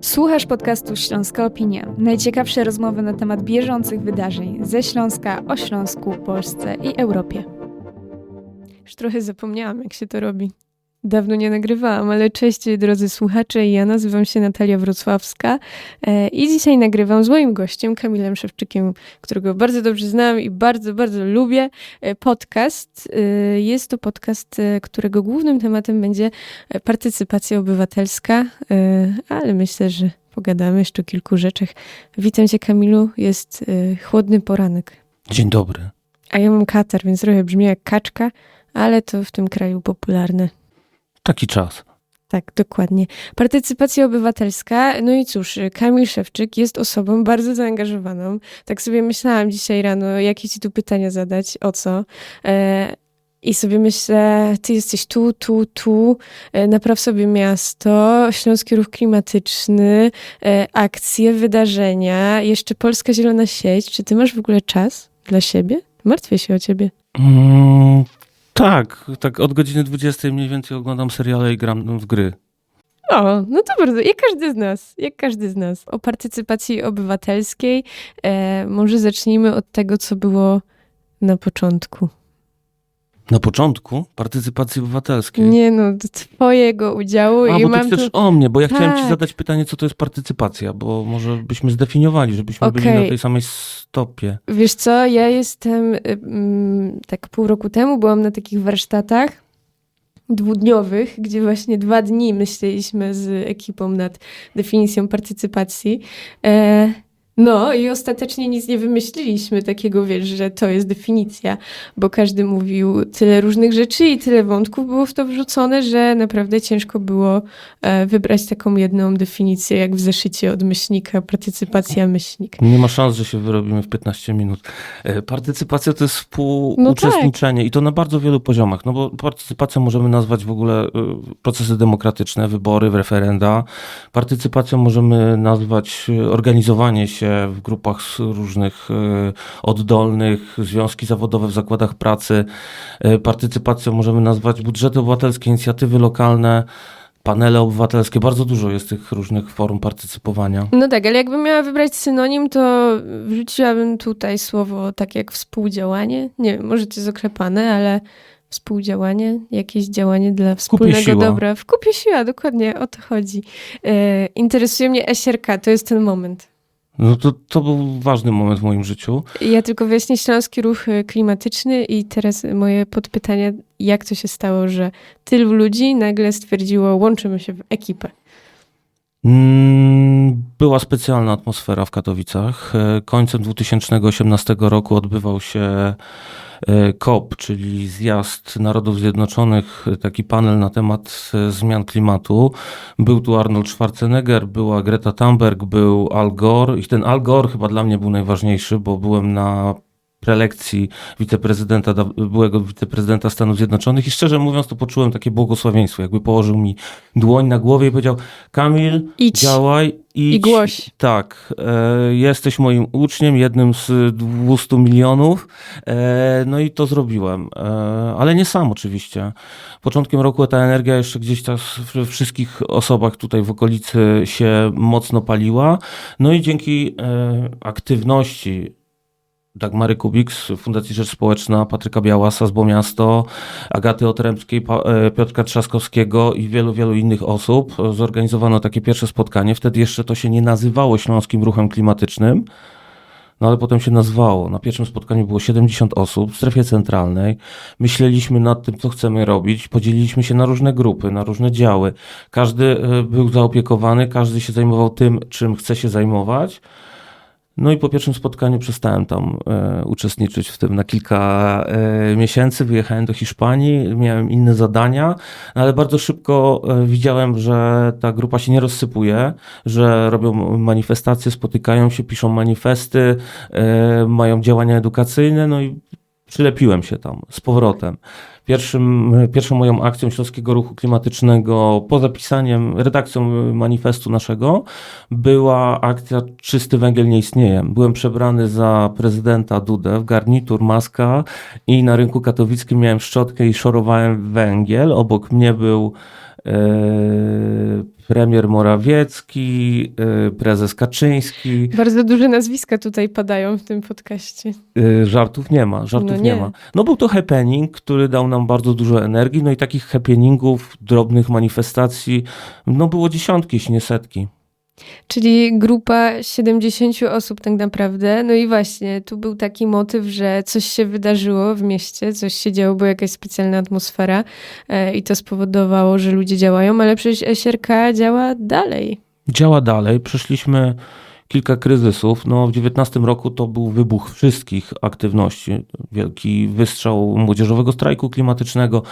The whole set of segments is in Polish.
Słuchasz podcastu Śląska Opinia. Najciekawsze rozmowy na temat bieżących wydarzeń ze Śląska, o Śląsku, Polsce i Europie. Już trochę zapomniałam, jak się to robi. Dawno nie nagrywałam, ale cześć drodzy słuchacze, ja nazywam się Natalia Wrocławska e, i dzisiaj nagrywam z moim gościem Kamilem Szewczykiem, którego bardzo dobrze znam i bardzo, bardzo lubię. E, podcast. E, jest to podcast, którego głównym tematem będzie partycypacja obywatelska, ale myślę, że pogadamy jeszcze o kilku rzeczach. Witam cię Kamilu, jest chłodny poranek. Dzień dobry. A ja mam katar, więc trochę brzmi jak kaczka, ale to w tym kraju popularne. Taki czas. Tak, dokładnie. Partycypacja obywatelska. No i cóż, Kamil Szewczyk jest osobą bardzo zaangażowaną. Tak sobie myślałam dzisiaj rano, jakie ci tu pytania zadać, o co. E, I sobie myślę, ty jesteś tu, tu, tu, e, napraw sobie miasto, Śląski Ruch Klimatyczny, e, akcje, wydarzenia, jeszcze Polska Zielona Sieć. Czy ty masz w ogóle czas dla siebie? Martwię się o ciebie. Mm, tak, tak od godziny 20 mniej więcej oglądam seriale i gram w gry. O, no to bardzo, jak każdy z nas, jak każdy z nas. O partycypacji obywatelskiej. E, może zacznijmy od tego, co było na początku. Na początku partycypacji obywatelskiej. Nie no, do twojego udziału A, i bo ty mam chcesz tu... o mnie, bo ja chciałem ci Tak. zadać pytanie, co to jest partycypacja, bo może byśmy zdefiniowali, żebyśmy byli Okej. na tej samej stopie. Wiesz co, ja jestem, y, mm, tak pół roku temu byłam na takich warsztatach dwudniowych, gdzie właśnie dwa dni myśleliśmy z ekipą nad definicją partycypacji. E, no i ostatecznie nic nie wymyśliliśmy takiego, wiesz, że to jest definicja, bo każdy mówił tyle różnych rzeczy i tyle wątków było w to wrzucone, że naprawdę ciężko było e, wybrać taką jedną definicję, jak w zeszycie od myślnika, partycypacja myślnik. Nie ma szans, że się wyrobimy w 15 minut. E, Partycypacja to jest współuczestniczenie i to na bardzo wielu poziomach, no bo partycypacją możemy nazwać w ogóle e, procesy demokratyczne, wybory, referenda. Partycypacją możemy nazwać organizowanie się w grupach różnych e, oddolnych, związki zawodowe w zakładach pracy. E, Partycypacją możemy nazwać budżety obywatelskie, inicjatywy lokalne, panele obywatelskie. Bardzo dużo jest tych różnych form partycypowania. No tak, ale jakbym miała wybrać synonim, to wrzuciłabym tutaj słowo tak jak współdziałanie. Nie wiem, może to jest oklepane, ale współdziałanie, jakieś działanie dla wspólnego dobra. W kupie siła, dokładnie, o to chodzi. E, interesuje mnie SRK, to jest ten moment. No to, to był ważny moment w moim życiu. Ja tylko wyjaśnię Śląski Ruch y, Klimatyczny i teraz moje podpytanie, jak to się stało, że tylu ludzi nagle stwierdziło, łączymy się w ekipę. Mm, Była specjalna atmosfera w Katowicach. E, Końcem 2018 roku odbywał się e, COP, czyli Zjazd Narodów Zjednoczonych, e, taki panel na temat e, zmian klimatu. Był tu Arnold Schwarzenegger, była Greta Thunberg, był Al Gore i ten Al Gore chyba dla mnie był najważniejszy, bo byłem na prelekcji wiceprezydenta, byłego wiceprezydenta Stanów Zjednoczonych i szczerze mówiąc to poczułem takie błogosławieństwo, jakby położył mi dłoń na głowie i powiedział Kamil, Idź działaj, idź. i głoś. Tak, e, jesteś moim uczniem, jednym z 200 milionów, e, no i to zrobiłem, e, ale nie sam oczywiście. Początkiem roku ta energia jeszcze gdzieś tam w wszystkich osobach tutaj w okolicy się mocno paliła, no i dzięki e, aktywności Dagmary Kubik z Fundacji Rzecz Społeczna, Patryka Białasa z Bo Miasto, Agaty Otrębskiej, e, Piotrka Trzaskowskiego i wielu, wielu innych osób zorganizowano takie pierwsze spotkanie. Wtedy jeszcze to się nie nazywało Śląskim Ruchem Klimatycznym, no ale potem się nazwało. Na pierwszym spotkaniu było 70 osób w strefie centralnej. Myśleliśmy nad tym, co chcemy robić. Podzieliliśmy się na różne grupy, na różne działy. Każdy e, był zaopiekowany, każdy się zajmował tym, czym chce się zajmować. No i po pierwszym spotkaniu przestałem tam e, uczestniczyć w tym na kilka e, miesięcy. Wyjechałem do Hiszpanii, miałem inne zadania, ale bardzo szybko e, widziałem, że ta grupa się nie rozsypuje, że robią manifestacje, spotykają się, piszą manifesty, e, mają działania edukacyjne, no i przylepiłem się tam z powrotem. Pierwszym, pierwszą moją akcją Śląskiego Ruchu Klimatycznego po zapisaniem, redakcją manifestu naszego była akcja Czysty węgiel nie istnieje. Byłem przebrany za prezydenta Dudę w garnitur, maska i na rynku katowickim miałem szczotkę i szorowałem węgiel. Obok mnie był premier Morawiecki, e, prezes Kaczyński. Bardzo duże nazwiska tutaj padają w tym podcaście. E, Żartów nie ma, żartów No nie. nie. ma. No był to happening, który dał nam bardzo dużo energii, no i takich happeningów, drobnych manifestacji, no było dziesiątki, jeśli nie setki. Czyli grupa 70 osób tak naprawdę. No i właśnie, tu był taki motyw, że coś się wydarzyło w mieście, coś się działo, była jakaś specjalna atmosfera e, i to spowodowało, że ludzie działają, ale przecież Esierka działa dalej. działa dalej. Przeszliśmy kilka kryzysów. No, w 19 roku to był wybuch wszystkich aktywności. Wielki wystrzał młodzieżowego strajku klimatycznego,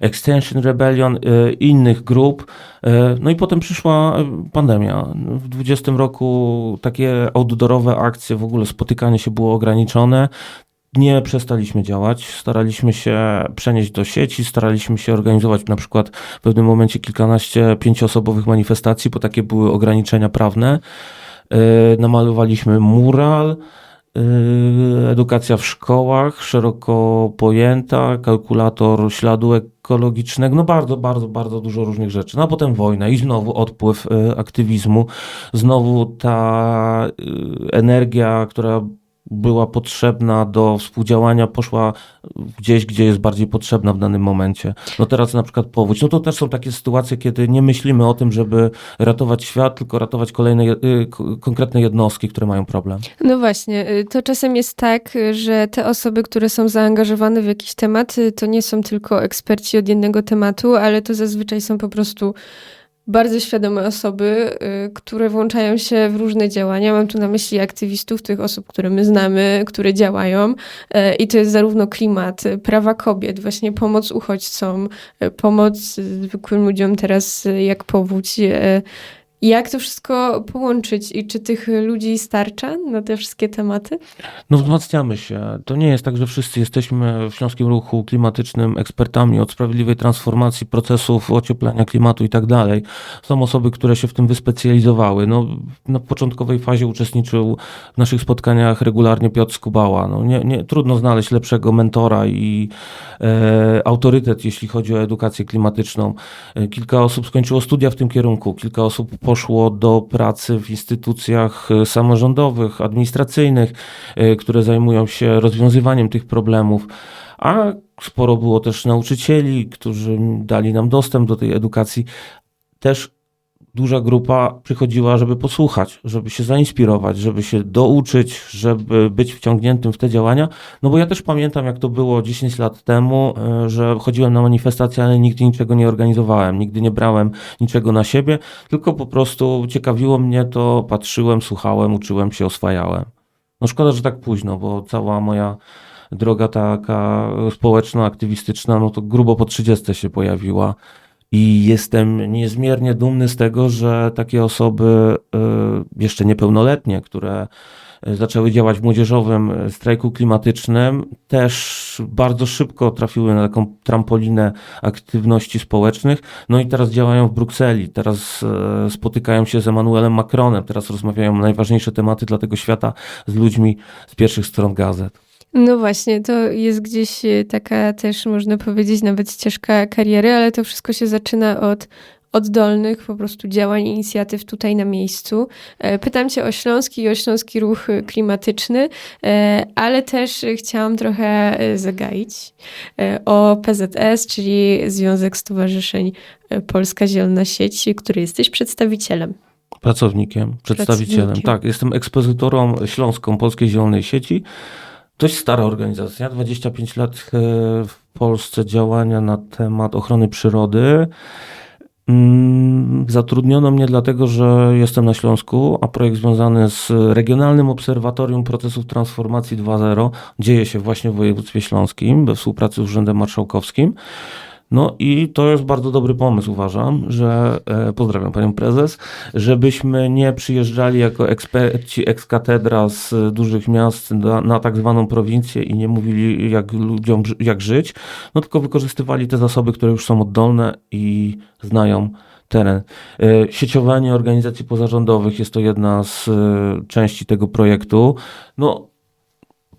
Extension Rebellion, e, innych grup. E, No i potem przyszła pandemia. W 20 roku takie outdoorowe akcje, w ogóle spotykanie się było ograniczone. Nie przestaliśmy działać, staraliśmy się przenieść do sieci, staraliśmy się organizować na przykład w pewnym momencie kilkanaście pięcioosobowych manifestacji, bo takie były ograniczenia prawne. Yy, Namalowaliśmy mural, yy, edukacja w szkołach, szeroko pojęta, kalkulator śladu ekologicznego, no bardzo, bardzo, bardzo dużo różnych rzeczy. No a potem wojna i znowu odpływ yy, aktywizmu, znowu ta energia, która była potrzebna do współdziałania, poszła gdzieś, gdzie jest bardziej potrzebna w danym momencie. No teraz na przykład powódź. No to też są takie sytuacje, kiedy nie myślimy o tym, żeby ratować świat, tylko ratować kolejne y, konkretne jednostki, które mają problem. No właśnie, y, to czasem jest tak, że te osoby, które są zaangażowane w jakiś temat, y, to nie są tylko eksperci od jednego tematu, ale to zazwyczaj są po prostu bardzo świadome osoby, y, które włączają się w różne działania. Mam tu na myśli aktywistów, tych osób, które my znamy, które działają. Y, I to jest zarówno klimat, prawa kobiet, właśnie pomoc uchodźcom, y, pomoc zwykłym ludziom teraz jak powódź. Jak to wszystko połączyć i czy tych ludzi starcza na te wszystkie tematy? No wzmacniamy się. To nie jest tak, że wszyscy jesteśmy w Śląskim Ruchu Klimatycznym ekspertami od sprawiedliwej transformacji procesów ocieplenia klimatu i tak dalej. Są osoby, które się w tym wyspecjalizowały. No, na początkowej fazie uczestniczył w naszych spotkaniach regularnie Piotr Skubała. No, nie, nie, trudno znaleźć lepszego mentora i e, autorytet, jeśli chodzi o edukację klimatyczną. E, Kilka osób skończyło studia w tym kierunku, kilka osób poszło do pracy w instytucjach e, samorządowych, administracyjnych, e, które zajmują się rozwiązywaniem tych problemów. A sporo było też nauczycieli, którzy dali nam dostęp do tej edukacji. Też duża grupa przychodziła, żeby posłuchać, żeby się zainspirować, żeby się douczyć, żeby być wciągniętym w te działania. No bo ja też pamiętam, jak to było 10 lat temu, e, że chodziłem na manifestacje, ale nigdy niczego nie organizowałem, nigdy nie brałem niczego na siebie, tylko po prostu ciekawiło mnie to, patrzyłem, słuchałem, uczyłem się, oswajałem. No szkoda, że tak późno, bo cała moja droga taka społeczno-aktywistyczna, no to grubo po 30 się pojawiła. I jestem niezmiernie dumny z tego, że takie osoby y, jeszcze niepełnoletnie, które y, zaczęły działać w młodzieżowym y, strajku klimatycznym, też bardzo szybko trafiły na taką trampolinę aktywności społecznych. No i teraz działają w Brukseli, teraz spotykają się z Emmanuelem Macronem, teraz rozmawiają na najważniejsze tematy dla tego świata z ludźmi z pierwszych stron gazet. No właśnie, to jest gdzieś e, taka też, można powiedzieć, nawet ścieżka kariery, ale to wszystko się zaczyna od oddolnych po prostu działań, inicjatyw tutaj na miejscu. E, Pytam Cię o Śląski i o Śląski Ruch Klimatyczny, e, ale też chciałam trochę zagaić o PZS, czyli Związek Stowarzyszeń Polska Zielona Sieć, który jesteś przedstawicielem. Pracownikiem, przedstawicielem. Pracownikiem. Tak, jestem ekspozytorą śląską Polskiej Zielonej Sieci. Dość stara organizacja, 25 lat e, w Polsce działania na temat ochrony przyrody. Mm, Zatrudniono mnie dlatego, że jestem na Śląsku, a projekt związany z Regionalnym Obserwatorium Procesów Transformacji 2.0 dzieje się właśnie w województwie śląskim we współpracy z Urzędem Marszałkowskim. No i to jest bardzo dobry pomysł, uważam, że e, pozdrawiam panią prezes, żebyśmy nie przyjeżdżali jako eksperci ex katedra z dużych miast na, na tak zwaną prowincję i nie mówili jak ludziom jak żyć, no tylko wykorzystywali te zasoby, które już są oddolne i znają teren. E, Sieciowanie organizacji pozarządowych jest to jedna z e, części tego projektu. No,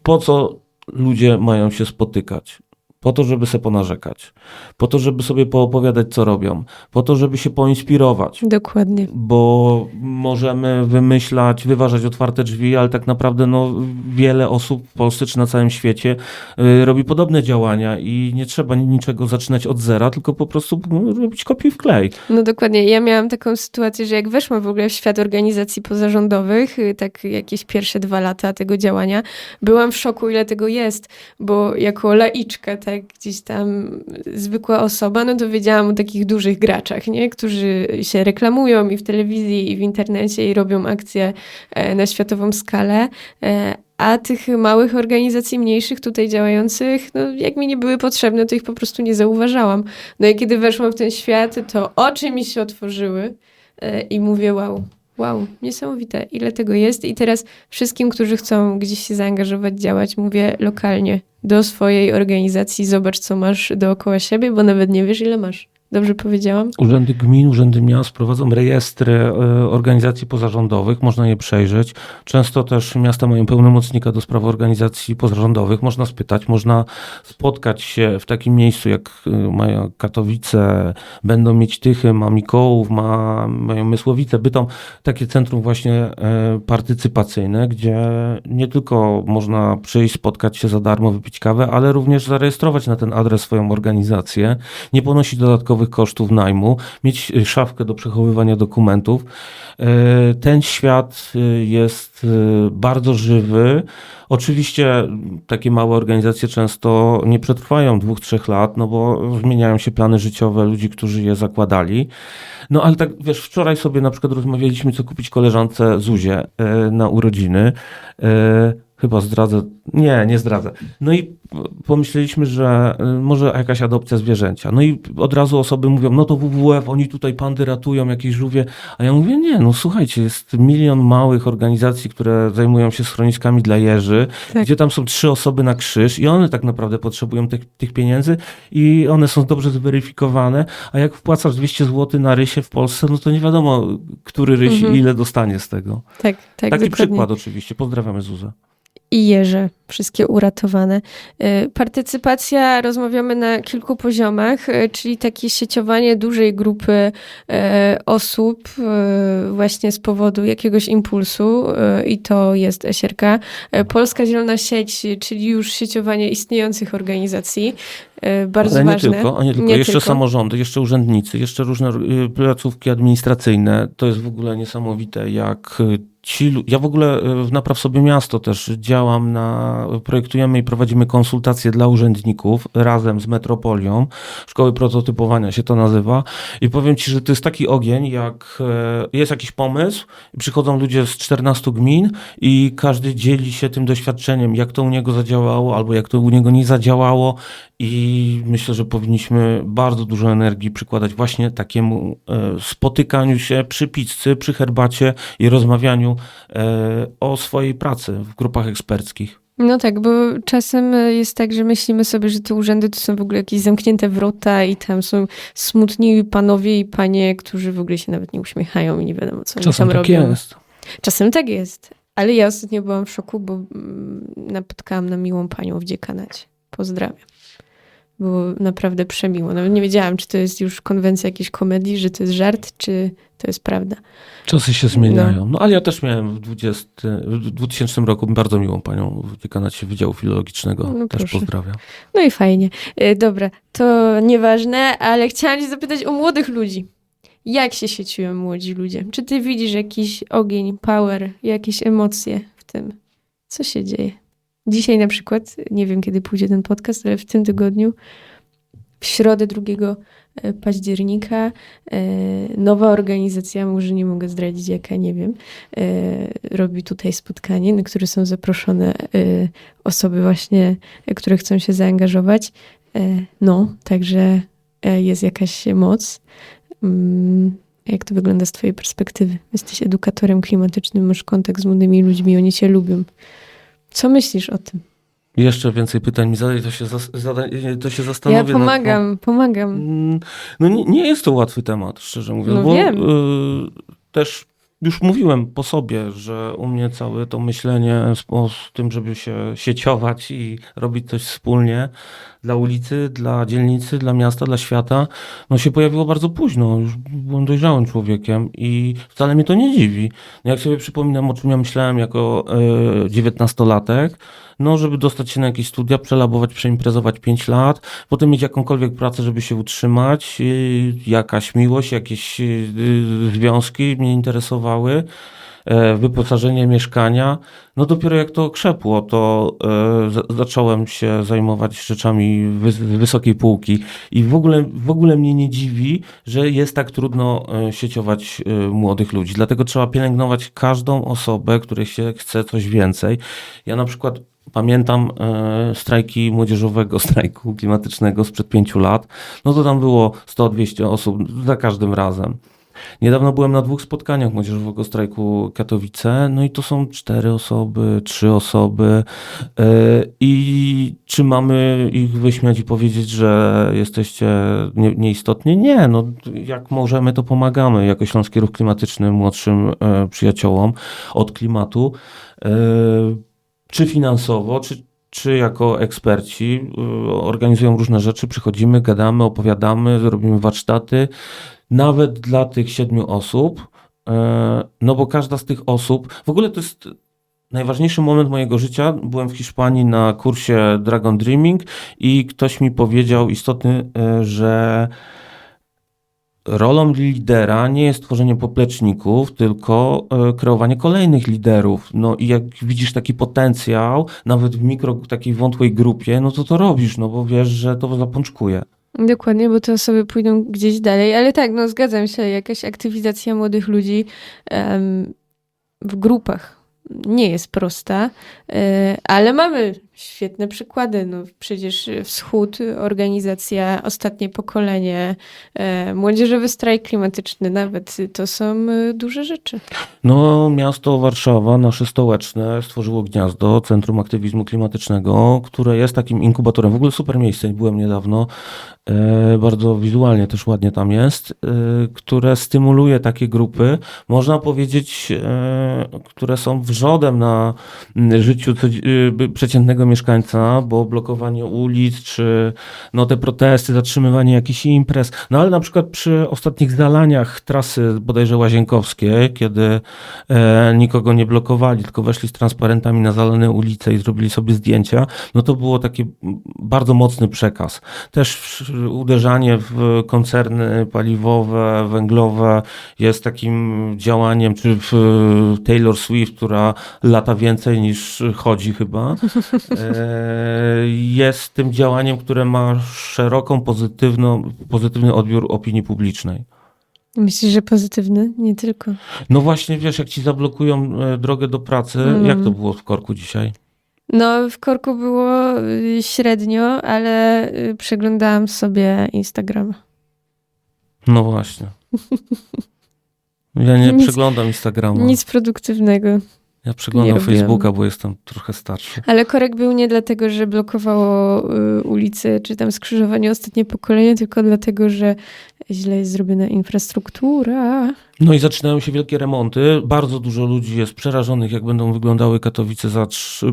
po co ludzie mają się spotykać? Po to, żeby sobie ponarzekać. Po to, żeby sobie poopowiadać, co robią. Po to, żeby się poinspirować Dokładnie. bo możemy wymyślać, wyważać otwarte drzwi, ale tak naprawdę no, wiele osób w Polsce czy na całym świecie y, robi podobne działania i nie trzeba niczego zaczynać od zera, tylko po prostu no, robić kopiuj w klej. No dokładnie. Ja miałam taką sytuację, że jak weszłam w ogóle w świat organizacji pozarządowych, y, tak jakieś pierwsze dwa lata tego działania, byłam w szoku, ile tego jest, bo jako laiczka, tak gdzieś tam zwykła osoba, no to wiedziałam o takich dużych graczach, nie? Którzy się reklamują i w telewizji, i w internecie, i robią akcje e, na światową skalę. E, A tych małych organizacji, mniejszych tutaj działających, no jak mi nie były potrzebne, to ich po prostu nie zauważałam. No i kiedy weszłam w ten świat, to oczy mi się otworzyły e, i mówię, wow, wow, niesamowite, ile tego jest. I teraz wszystkim, którzy chcą gdzieś się zaangażować, działać, mówię lokalnie, do swojej organizacji, zobacz, co masz dookoła siebie, bo nawet nie wiesz, ile masz. Dobrze powiedziałam? Urzędy gmin, urzędy miast prowadzą rejestry e, organizacji pozarządowych, można je przejrzeć. Często też miasta mają pełnomocnika do spraw organizacji pozarządowych. Można spytać, można spotkać się w takim miejscu jak e, mają Katowice, będą mieć Tychy, ma Mikołów, ma, mają Mysłowice, Bytom. Takie centrum właśnie e, partycypacyjne, gdzie nie tylko można przyjść, spotkać się za darmo, wypić kawę, ale również zarejestrować na ten adres swoją organizację, nie ponosić dodatkowych kosztów najmu, mieć y, szafkę do przechowywania dokumentów. E, Ten świat y, jest bardzo żywy. Oczywiście takie małe organizacje często nie przetrwają dwóch, trzech lat, no bo zmieniają się plany życiowe ludzi, którzy je zakładali. No ale tak, wiesz, wczoraj sobie na przykład rozmawialiśmy, co kupić koleżance Zuzie e, na urodziny. Chyba zdradzę. Nie, nie zdradzę. No i pomyśleliśmy, że y, może jakaś adopcja zwierzęcia. No i od razu osoby mówią, no to WWF, oni tutaj pandy ratują, jakieś żółwie. A ja mówię, nie, no słuchajcie, jest milion małych organizacji, które zajmują się schroniskami dla jeży, Tak. gdzie tam są trzy osoby na krzyż i one tak naprawdę potrzebują tych, tych pieniędzy i one są dobrze zweryfikowane, a jak wpłacasz 200 zł na rysie w Polsce, no to nie wiadomo, który ryś Mhm. ile dostanie z tego. Tak, tak, Taki dokładnie. przykład oczywiście. Pozdrawiamy Zuzę. I jeże, wszystkie uratowane. Y, Partycypacja rozmawiamy na kilku poziomach, y, czyli takie sieciowanie dużej grupy y, osób właśnie z powodu jakiegoś impulsu i to jest Esierka. Y, Polska Zielona Sieć, czyli już sieciowanie istniejących organizacji, bardzo Ale nie ważne. tylko, a nie tylko. Nie jeszcze tylko. samorządy, jeszcze urzędnicy, jeszcze różne placówki administracyjne. To jest w ogóle niesamowite, jak ci Ja w ogóle w Napraw sobie miasto też działam na, projektujemy i prowadzimy konsultacje dla urzędników razem z Metropolią. Szkoły prototypowania się to nazywa. I powiem ci, że to jest taki ogień, jak e, jest jakiś pomysł, przychodzą ludzie z 14 gmin i każdy dzieli się tym doświadczeniem, jak to u niego zadziałało, albo jak to u niego nie zadziałało. I myślę, że powinniśmy bardzo dużo energii przykładać właśnie takiemu e, spotykaniu się przy pizzy, przy herbacie i rozmawianiu e, o swojej pracy w grupach eksperckich. No tak, bo czasem y, jest tak, że myślimy sobie, że te urzędy to są w ogóle jakieś zamknięte wrota i tam są smutni panowie i panie, którzy w ogóle się nawet nie uśmiechają i nie wiadomo, co oni tam robią. Czasem tak jest. Ale ja ostatnio byłam w szoku, bo mm, napotkałam na miłą panią w dziekanacie. Pozdrawiam. Było naprawdę przemiło. Nawet nie wiedziałam, czy to jest już konwencja jakiejś komedii, że to jest żart, czy to jest prawda. Czasy się zmieniają. No ale ja też miałem w, 20, w 2000 roku bardzo miłą panią w dziekanacie Wydziału Filologicznego. No też pozdrawiam. No i fajnie. E, Dobra, to nieważne, ale chciałam cię zapytać o młodych ludzi. Jak się sieciują młodzi ludzie? Czy ty widzisz jakiś ogień, power, jakieś emocje w tym? Co się dzieje? Dzisiaj na przykład, nie wiem kiedy pójdzie ten podcast, ale w tym tygodniu, w środę 2 e, października, e, nowa organizacja, może nie mogę zdradzić jaka, nie wiem, e, robi tutaj spotkanie, na które są zaproszone osoby właśnie, które chcą się zaangażować. No, także jest jakaś moc. Mm, Jak to wygląda z twojej perspektywy? Jesteś edukatorem klimatycznym, masz kontakt z młodymi ludźmi, oni cię lubią. Co myślisz o tym? Jeszcze więcej pytań mi zadaj, to się, zada, to się zastanowię. Ja pomagam, pomagam. Mm, No nie, nie jest to łatwy temat, szczerze mówiąc, No bo wiem. y, też już mówiłem po sobie, że u mnie całe to myślenie o tym, żeby się sieciować i robić coś wspólnie dla ulicy, dla dzielnicy, dla miasta, dla świata, no się pojawiło bardzo późno. Już byłem dojrzałym człowiekiem i wcale mnie to nie dziwi. No jak sobie przypominam, o czym ja myślałem jako dziewiętnastolatek, no żeby dostać się na jakieś studia, przelabować, przeimprezować 5 lat, potem mieć jakąkolwiek pracę, żeby się utrzymać, yy, jakaś miłość, jakieś yy, związki mnie interesowały, e, wyposażenie mieszkania. No dopiero jak to krzepło, to e, za- zacząłem się zajmować rzeczami wysokiej półki i w ogóle, w ogóle mnie nie dziwi, że jest tak trudno e, sieciować młodych ludzi. Dlatego trzeba pielęgnować każdą osobę, której się chce coś więcej. Ja na przykład pamiętam e, strajki młodzieżowego strajku klimatycznego sprzed pięciu lat. No to tam było 100-200 osób za każdym razem. Niedawno byłem na dwóch spotkaniach młodzieżowego strajku Katowice, no i to są cztery osoby, trzy osoby. E, I czy mamy ich wyśmiać i powiedzieć, że jesteście nie, nieistotni? Nie, no jak możemy, to pomagamy jako Śląski Ruch Klimatyczny młodszym e, przyjaciołom od klimatu. Czy finansowo, czy, czy jako eksperci y, organizują różne rzeczy, przychodzimy, gadamy, opowiadamy, robimy warsztaty, nawet dla tych siedmiu osób, e, no bo każda z tych osób, w ogóle to jest najważniejszy moment mojego życia. Byłem w Hiszpanii na kursie Dragon Dreaming i ktoś mi powiedział istotny, e, że rolą lidera nie jest tworzenie popleczników, tylko e, kreowanie kolejnych liderów. No i jak widzisz taki potencjał, nawet w mikro takiej wątłej grupie, no to to robisz, no bo wiesz, że to zapączkuje. Dokładnie, bo te osoby pójdą gdzieś dalej, ale tak, no zgadzam się, jakaś aktywizacja młodych ludzi w grupach nie jest prosta, e, ale mamy świetne przykłady. No, przecież Wschód, organizacja Ostatnie Pokolenie, e, Młodzieżowy Strajk Klimatyczny, nawet to są e, duże rzeczy. No, miasto Warszawa, nasze stołeczne, stworzyło gniazdo, Centrum Aktywizmu Klimatycznego, które jest takim inkubatorem. W ogóle super miejsce, byłem niedawno, e, bardzo wizualnie też ładnie tam jest, które stymuluje takie grupy, można powiedzieć, które są wrzodem na życiu codzi- mieszkańca, bo blokowanie ulic, czy no, te protesty, zatrzymywanie jakichś imprez, no ale na przykład przy ostatnich zalaniach trasy bodajże łazienkowskiej, kiedy e, nikogo nie blokowali, tylko weszli z transparentami na zalane ulice i zrobili sobie zdjęcia, no to było taki bardzo mocny przekaz. Też uderzanie w koncerny paliwowe, węglowe jest takim działaniem, czy w Taylor Swift, która lata więcej niż chodzi chyba, jest tym działaniem, które ma szeroką, pozytywną, pozytywny odbiór opinii publicznej. Myślisz, że pozytywny? Nie tylko. No właśnie, wiesz, jak ci zablokują e, drogę do pracy, Mm. jak to było w korku dzisiaj? No, w korku było y, średnio, ale y, przeglądałam sobie Instagram. No właśnie. Ja nie Nic- przeglądam Instagrama. Nic produktywnego. Ja przeglądam. Facebooka, bo jestem trochę starszy. Ale korek był nie dlatego, że blokowało y, ulice, czy tam skrzyżowanie ostatnie pokolenie, tylko dlatego, że źle jest zrobiona infrastruktura. No i zaczynają się wielkie remonty. Bardzo dużo ludzi jest przerażonych, jak będą wyglądały Katowice za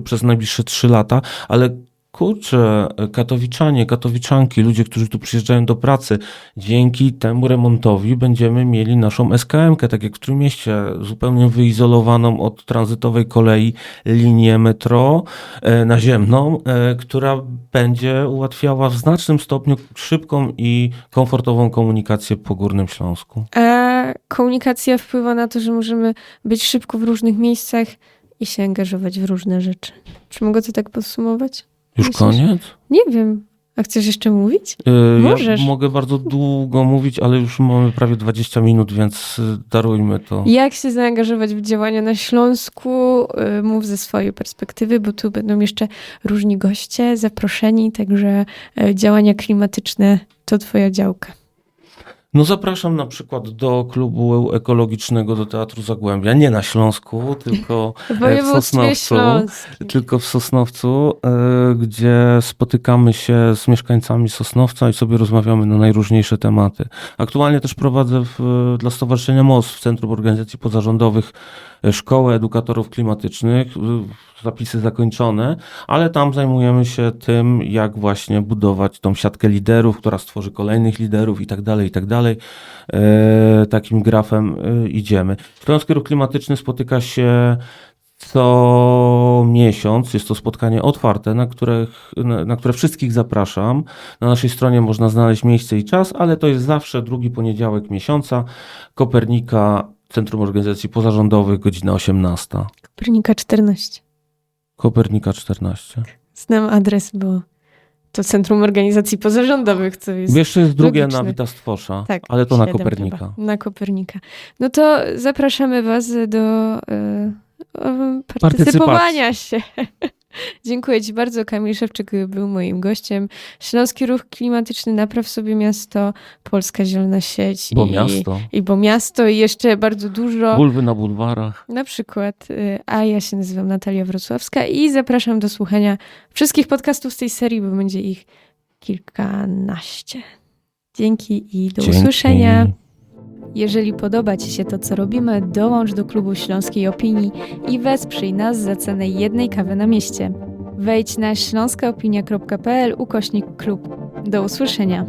przez najbliższe trzy lata, ale kurczę, katowiczanie, katowiczanki, ludzie, którzy tu przyjeżdżają do pracy, dzięki temu remontowi będziemy mieli naszą SKM-kę, tak jak w Trójmieście, zupełnie wyizolowaną od tranzytowej kolei linię metro e, naziemną, e, która będzie ułatwiała w znacznym stopniu szybką i komfortową komunikację po Górnym Śląsku. A komunikacja wpływa na to, że możemy być szybko w różnych miejscach i się angażować w różne rzeczy. Czy mogę to tak podsumować? Już Myślisz? koniec? Nie wiem. A chcesz jeszcze mówić? Yy, Możesz. Ja mogę bardzo długo mówić, ale już mamy prawie 20 minut, więc y, darujmy to. Jak się zaangażować w działania na Śląsku? Y, Mów ze swojej perspektywy, bo tu będą jeszcze różni goście zaproszeni, także działania klimatyczne to twoja działka. No zapraszam na przykład do klubu ekologicznego do Teatru Zagłębia. Nie na Śląsku, tylko W Sosnowcu. tylko w Sosnowcu, e, gdzie spotykamy się z mieszkańcami Sosnowca i sobie rozmawiamy na najróżniejsze tematy. Aktualnie też prowadzę w, dla Stowarzyszenia MOS w Centrum Organizacji Pozarządowych Szkołę Edukatorów Klimatycznych. e, Zapisy zakończone, ale tam zajmujemy się tym, jak właśnie budować tą siatkę liderów, która stworzy kolejnych liderów i tak dalej, i tak dalej. E, Takim grafem e, idziemy. Śląski Ruch Klimatyczny spotyka się co miesiąc. Jest to spotkanie otwarte, na, których, na, na które wszystkich zapraszam. Na naszej stronie można znaleźć miejsce i czas, ale to jest zawsze drugi poniedziałek miesiąca. Kopernika, Centrum Organizacji Pozarządowych, godzina 18. Kopernika 14. Kopernika 14. Znam adres, bo to Centrum Organizacji Pozarządowych, co jest... Jeszcze jest drugie logiczne. na Witastwosza, Tak, ale to na Kopernika. chyba. Na Kopernika. No to zapraszamy Was do e, partycypowania się. Dziękuję Ci bardzo. Kamil Szewczyk był moim gościem. Śląski Ruch Klimatyczny Napraw sobie miasto, Polska Zielona Sieć Bo i, miasto, i Bo Miasto i jeszcze bardzo dużo. bulwy na bulwarach. Na przykład, y, a ja się nazywam Natalia Wrocławska i zapraszam do słuchania wszystkich podcastów z tej serii, bo będzie ich kilkanaście. Dzięki i do Dzięki. usłyszenia. Jeżeli podoba Ci się to, co robimy, dołącz do klubu Śląskiej Opinii i wesprzyj nas za cenę jednej kawy na mieście. Wejdź na śląskaopinia.pl ukośnik klub. Do usłyszenia.